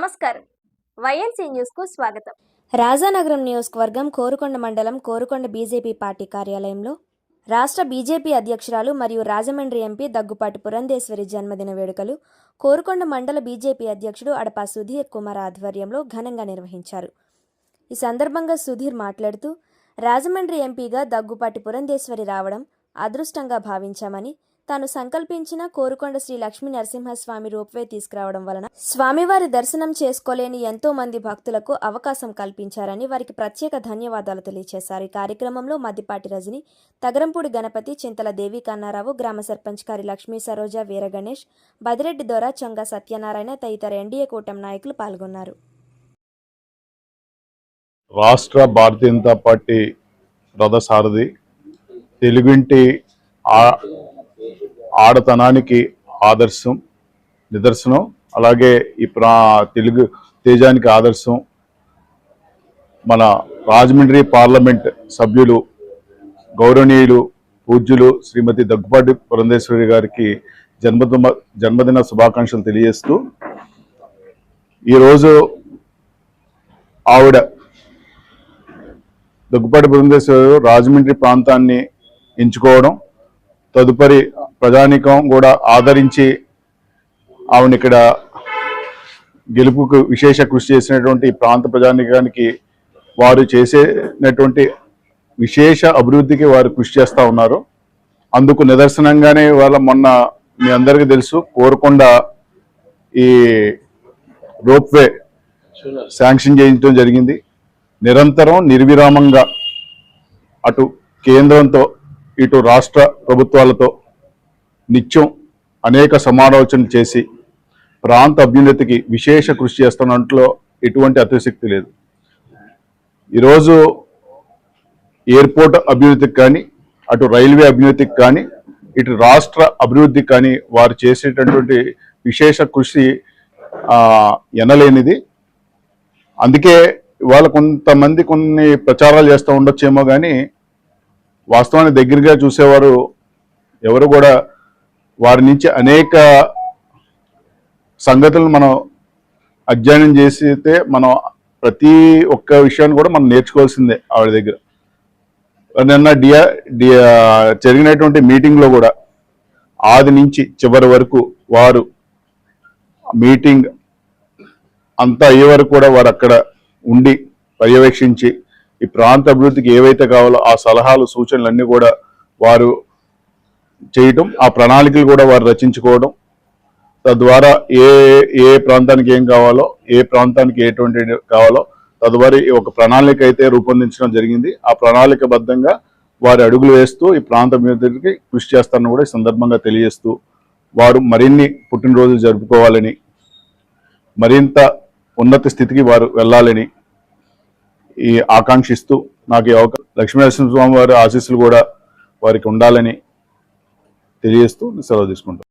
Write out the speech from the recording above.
నమస్కారం. వైఎన్సీ న్యూస్కు స్వాగతం. రాజానగరం నియోజకవర్గం కోరుకొండ మండలం కోరుకొండ బీజేపీ పార్టీ కార్యాలయంలో రాష్ట్ర బీజేపీ అధ్యక్షురాలు మరియు రాజమండ్రి ఎంపీ దగ్గుపాటి పురంధేశ్వరి జన్మదిన వేడుకలు కోరుకొండ మండల బీజేపీ అధ్యక్షుడు అడపా సుధీర్ కుమార్ ఆధ్వర్యంలో ఘనంగా నిర్వహించారు. ఈ సందర్భంగా సుధీర్ మాట్లాడుతూ రాజమండ్రి ఎంపీగా దగ్గుపాటి పురంధేశ్వరి రావడం అదృష్టంగా భావించామని తాను సంకల్పించిన కోరుకొండ శ్రీ లక్ష్మీ నరసింహస్వామి రోప్వే తీసుకురావడం వలన స్వామివారి దర్శనం చేసుకోలేని ఎంతో మంది భక్తులకు అవకాశం కల్పించారని వారికి ప్రత్యేక ధన్యవాదాలు తెలియజేశారు ఈ కార్యక్రమంలో మద్దిపాటి రజని తగరంపూడి గణపతి చింతల దేవి కన్నారావు గ్రామ సర్పంచ్ కారి లక్ష్మీ సరోజ వీర గణేష్ బదిరెడ్డి దొర చొంగ సత్యనారాయణ తదితర ఎన్డీఏ కూటమి నాయకులు పాల్గొన్నారు. రాష్ట్ర భారతీయ జనతా పార్టీ రథసారథి తెలుగింటి ఆడతనానికి ఆదర్శం నిదర్శనం అలాగే ఈ ప్రా తెలుగు తేజానికి ఆదర్శం. మన రాజమండ్రి పార్లమెంట్ సభ్యులు గౌరవనీయులు పూజ్యులు శ్రీమతి దగ్గుపాటి పురంధేశ్వరి గారికి జన్మదిన జన్మదిన శుభాకాంక్షలు తెలియజేస్తూ ఈరోజు ఆవిడ దగ్గుపాటి బృందేశ్వరు రాజమండ్రి ప్రాంతాన్ని ఎంచుకోవడం తదుపరి ప్రజానికం కూడా ఆదరించి ఆవిడ ఇక్కడ గెలుపుకు విశేష కృషి చేసినటువంటి ప్రాంత ప్రజానికానికి వారు చేసేటువంటి విశేష అభివృద్ధికి వారు కృషి చేస్తూ ఉన్నారు. అందుకు నిదర్శనంగానే వాళ్ళ మొన్న మీ అందరికీ తెలుసు కోరకొండ ఈ రోప్వే శాంక్షన్ చేయించడం జరిగింది. నిరంతరం నిర్విరామంగా అటు కేంద్రంతో ఇటు రాష్ట్ర ప్రభుత్వాలతో నిత్యం అనేక సమాలోచనలు చేసి ప్రాంత అభ్యున్నతికి విశేష కృషి చేస్తున్నట్లో ఎటువంటి అతిశక్తి లేదు. ఈరోజు ఎయిర్పోర్ట్ అభివృద్ధికి కానీ అటు రైల్వే అభివృద్ధికి కానీ ఇటు రాష్ట్ర అభివృద్ధికి కానీ వారు చేసేటటువంటి విశేష కృషి ఎనలేనిది. అందుకే ఇవాళ కొంతమంది కొన్ని ప్రచారాలు చేస్తూ ఉండొచ్చేమో కానీ వాస్తవాన్ని దగ్గరగా చూసేవారు ఎవరు కూడా వారి నుంచి అనేక సంగతులను మనం అధ్యయనం చేసితే మనం ప్రతి ఒక్క విషయాన్ని కూడా మనం నేర్చుకోవాల్సిందే ఆవిడ దగ్గర. నిన్న డియా డియా జరిగినటువంటి మీటింగ్లో కూడా ఆది నుంచి చివరి వరకు వారు మీటింగ్ అంతా అయ్యే వరకు కూడా వారు అక్కడ ఉండి పర్యవేక్షించి ఈ ప్రాంత అభివృద్ధికి ఏవైతే కావాలో ఆ సలహాలు సూచనలు అన్నీ కూడా వారు చేయటం ఆ ప్రణాళికలు కూడా వారు రచించుకోవడం. తద్వారా ఏ ఏ ప్రాంతానికి ఏం కావాలో ఏ ప్రాంతానికి ఎటువంటి కావాలో తదువారి ఒక ప్రణాళిక అయితే రూపొందించడం జరిగింది. ఆ ప్రణాళికబద్ధంగా వారి అడుగులు వేస్తూ ఈ ప్రాంత అభివృద్ధికి కృషి చేస్తారని కూడా ఈ సందర్భంగా తెలియజేస్తూ వారు మరిన్ని పుట్టినరోజులు జరుపుకోవాలని మరింత ఉన్నత స్థితికి వారు వెళ్ళాలని ఈ ఆకాంక్షిస్తూ నాకు ఈ అవకా లక్ష్మీనరసింహస్వామి వారి ఆశీస్సులు కూడా వారికి ఉండాలని తెలియజేస్తూ సెలవు తీసుకుంటాను